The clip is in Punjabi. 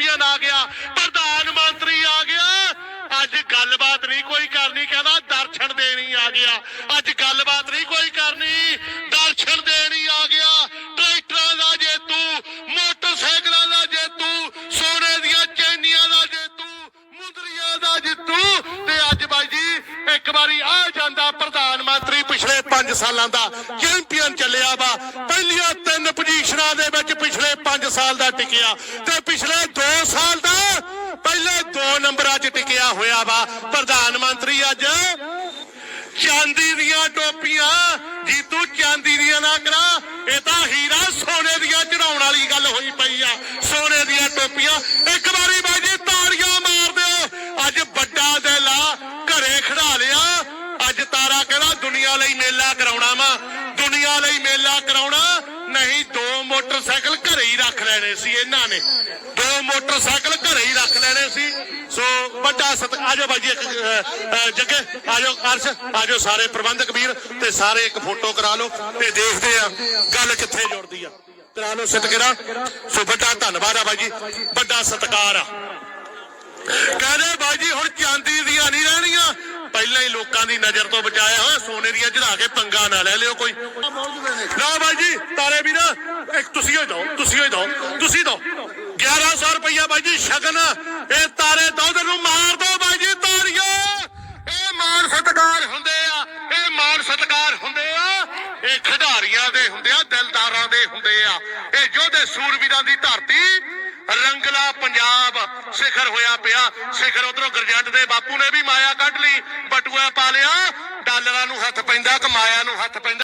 ਚੈਂਪੀਅਨ ਆ ਗਿਆ, ਪ੍ਰਧਾਨ ਮੰਤਰੀ ਆ ਗਿਆ। ਅੱਜ ਗੱਲਬਾਤ ਨਹੀਂ ਕੋਈ ਕਰਨੀ, ਕਹਿੰਦਾ ਦਰਸ਼ਨ ਦੇਣੀ ਆ ਗਿਆ। ਅੱਜ ਗੱਲਬਾਤ ਨਹੀਂ ਕੋਈ ਕਰਨੀ, ਦਰਸ਼ਨ ਦੇਣੀ ਆ ਗਿਆ। ਟਰੈਕਟਰਾਂ ਦਾ ਜੇਤੂ, ਮੋਟਰਸਾਈਕਲਾਂ ਦਾ ਜੇਤੂ, ਸੋਨੇ ਦੀਆਂ ਚੈਨੀਆਂ ਦਾ ਜੇਤੂ, ਮੁੰਦਰੀਆਂ ਦਾ ਜੇਤੂ। ਤੇ ਅੱਜ ਬਾਈ ਜੀ, ਇੱਕ ਵਾਰੀ ਆ ਜਾਂਦਾ ਪ੍ਰਧਾਨ ਮੰਤਰੀ, ਪਿਛਲੇ 5 ਸਾਲਾਂ ਦਾ ਚੈਂਪੀਅਨ ਚੱਲਿਆ ਵਾ। ਪਹਿਲੀਆਂ ਤਿੰਨ ਪੋਜੀਸ਼ਨਾਂ ਦੇ ਵਿੱਚ ਪਿਛਲੇ ਦਾ ਤੇ ਪਿਛਲੇ 2 ਸਾਲ ਦਾ ਪਹਿਲੇ 2 ਨੰਬਰਾਂ 'ਚ ਟਿਕਿਆ ਹੋਇਆ ਵਾ। ਪ੍ਰਧਾਨ ਮੰਤਰੀ ਅੱਜ ਚਾਂਦੀ ਦੀਆਂ ਟੋਪੀਆਂ ਜੀ ਚਾਂਦੀ ਦੀਆਂ ਨਾ ਕਰਾ, ਇਹ ਤਾਂ ਹੀਰਾ ਸੋਨੇ ਦੀਆਂ ਚੜਾਉਣ ਵਾਲੀ ਗੱਲ ਹੋਈ ਪਈ ਆ। ਸੋਨੇ ਦੀਆਂ ਟੋਪੀਆਂ, ਇੱਕ ਵਾਰੀ ਬਾਈ ਜੀ ਤਾੜੀਆਂ ਮਾਰ ਦਿਓ। ਅੱਜ ਵੱਡਾ ਦਿਲ ਆ, ਘਰੇ ਖੜਾ ਲਿਆ। ਅੱਜ ਤਾਰਾ ਕਹਿੰਦਾ, ਦੁਨੀਆ ਲਈ ਮੇਲਾ ਕਰਾਉਣਾ ਵਾ। ਦੁਨੀਆ ਲਈ ਮੇਲਾ ਕਰਾਉਣਾ, ਨਹੀਂ ਦੋ ਮੋਟਰਸਾਈਕਲ ਘਰੇ ਹੀ ਰੱਖ ਲੈਣੇ ਸੀ ਇਹਨਾਂ ਨੇ। ਦੋ ਮੋਟਰਸਾਈਕਲ ਘਰੇ ਹੀ ਰੱਖ ਲੈਣੇ ਸੀ। ਸੋ ਵੱਡਾ ਸਤ ਆਜੋ ਬਾਈ ਜੀ ਇੱਕ ਜੱਗੇ ਆਜੋ ਅਰਸ਼ ਆਜੋ ਸਾਰੇ ਪ੍ਰਬੰਧਕ ਵੀਰ ਤੇ ਸਾਰੇ ਇੱਕ ਫੋਟੋ ਕਰਾ ਲਓ ਤੇ ਦੇਖਦੇ ਆ ਗੱਲ ਕਿੱਥੇ ਜੁੜਦੀ ਆ। ਕਰਾ ਲਓ ਸਤਿਕਾਰਾ। ਸੋ ਵੱਡਾ ਧੰਨਵਾਦ ਆ ਬਾਈ ਜੀ ਵੱਡਾ ਸਤਿਕਾਰ ਆ। ਕਹਿੰਦੇ ਬਾਈ ਜੀ ਹੁਣ ਚਾਂਦੀ ਦੀਆਂ ਨਹੀਂ ਰਹਿਣੀਆਂ। ਪਹਿਲਾਂ ਹੀ ਲੋਕਾਂ ਦੀ ਨਜ਼ਰ ਤੋਂ ਬਚਾਇਆ ਹਾਂ ਸੋਨੇ ਦੀਆਂ ਚੜਾ ਕੇ ਪੰਗਾ ਨਾ ਲੈ ਲਿਓ ਕੋਈ। ਨਾ ਬਾਈ ਜੀ ਤਾਰੇ ਵੀਰ। ਇੱਕ ਤੁਸੀਂ ਹੀ ਦਿਓ ਤੁਸੀਂ ਹੀ ਦਿਓ ਤੁਸੀਂ ਦਿਓ 1100 ਰੁਪਇਆ ਬਾਈ ਜੀ, ਸ਼ਗਨ। ਇਹ ਤਾਰੇ ਦੁੱਧ ਨੂੰ ਮਾਰ ਦਿਓ ਬਾਈ ਜੀ ਤਾਰੀਆਂ ਇਹ ਮਾਨ ਸਤਕਾਰ ਹੁੰਦੇ ਆ, ਇਹ ਮਾਨ ਸਤਕਾਰ ਹੁੰਦੇ ਆ। ਇਹ ਖਿਡਾਰੀਆਂ ਦੇ ਹੁੰਦੇ ਆ, ਦਿਲਦਾਰਾਂ ਦੇ ਹੁੰਦੇ ਆ। ਇਹ ਯੋਧੇ ਸੂਰਵੀਰਾਂ ਦੀ ਧਰਤੀ। ਰੰਗਲਾ ਪੰਜਾਬ ਸਿਖਰ ਹੋਇਆ ਪਿਆ। ਸਿਖਰ ਉਧਰੋਂ ਗਰਜੰਟ ਦੇ ਬਾਪੂ ਨੇ ਵੀ ਮਾਇਆ ਕੱਢ ਲਈ। ਬਟੂਆ ਪਾ ਲਿਆ। ਡਾਲਰਾਂ ਨੂੰ ਹੱਥ ਪੈਂਦਾ, ਕਮਾਇਆ ਨੂੰ ਹੱਥ ਪੈਂਦਾ।